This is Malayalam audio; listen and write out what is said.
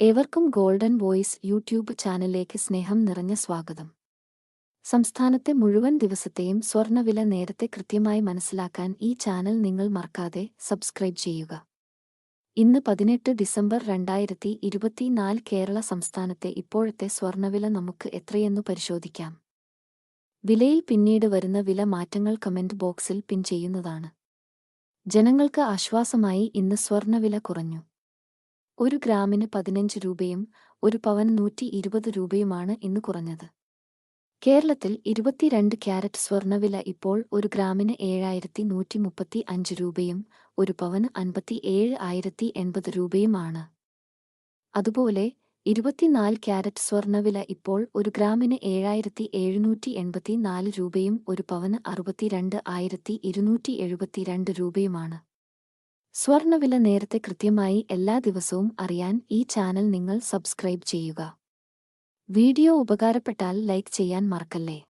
ഏവർക്കും ഗോൾഡൻ വോയിസ് യൂട്യൂബ് ചാനലിലേക്ക് സ്നേഹം നിറഞ്ഞ സ്വാഗതം. സംസ്ഥാനത്തെ മുഴുവൻ ദിവസത്തെയും സ്വർണവില നേരത്തെ കൃത്യമായി മനസ്സിലാക്കാൻ ഈ ചാനൽ നിങ്ങൾ മറക്കാതെ സബ്സ്ക്രൈബ് ചെയ്യുക. ഇന്ന് പതിനെട്ട് ഡിസംബർ രണ്ടായിരത്തി ഇരുപത്തിനാല് കേരള സംസ്ഥാനത്തെ ഇപ്പോഴത്തെ സ്വർണവില നമുക്ക് എത്രയെന്നു പരിശോധിക്കാം. വിലയിൽ പിന്നീട് വരുന്ന വില മാറ്റങ്ങൾ കമന്റ് ബോക്സിൽ പിൻ ചെയ്യുന്നതാണ്. ജനങ്ങൾക്ക് ആശ്വാസമായി ഇന്ന് സ്വർണവില കുറഞ്ഞു. ഒരു ഗ്രാമിന് പതിനഞ്ച് രൂപയും ഒരു പവന് നൂറ്റി ഇരുപത് രൂപയുമാണ് ഇന്ന് കുറഞ്ഞത്. കേരളത്തിൽ ഇരുപത്തിരണ്ട് ക്യാരറ്റ് സ്വർണവില ഇപ്പോൾ ഒരു ഗ്രാമിന് ഏഴായിരത്തി നൂറ്റി മുപ്പത്തി അഞ്ച് രൂപയും ഒരു പവന് അൻപത്തി ഏഴ് ആയിരത്തി എൺപത് രൂപയുമാണ്. അതുപോലെ ഇരുപത്തിനാല് ക്യാരറ്റ് സ്വർണവില ഇപ്പോൾ ഒരു ഗ്രാമിന് ഏഴായിരത്തി എഴുന്നൂറ്റി എൺപത്തി നാല് രൂപയും ഒരു പവന് അറുപത്തിരണ്ട് ആയിരത്തി ഇരുന്നൂറ്റി എഴുപത്തിരണ്ട് രൂപയുമാണ്. സ്വർണവില നേരത്തെ കൃത്യമായി എല്ലാ ദിവസവും അറിയാൻ ഈ ചാനൽ നിങ്ങൾ സബ്സ്ക്രൈബ് ചെയ്യുക. വീഡിയോ ഉപകാരപ്പെട്ടാൽ ലൈക്ക് ചെയ്യാൻ മറക്കല്ലേ?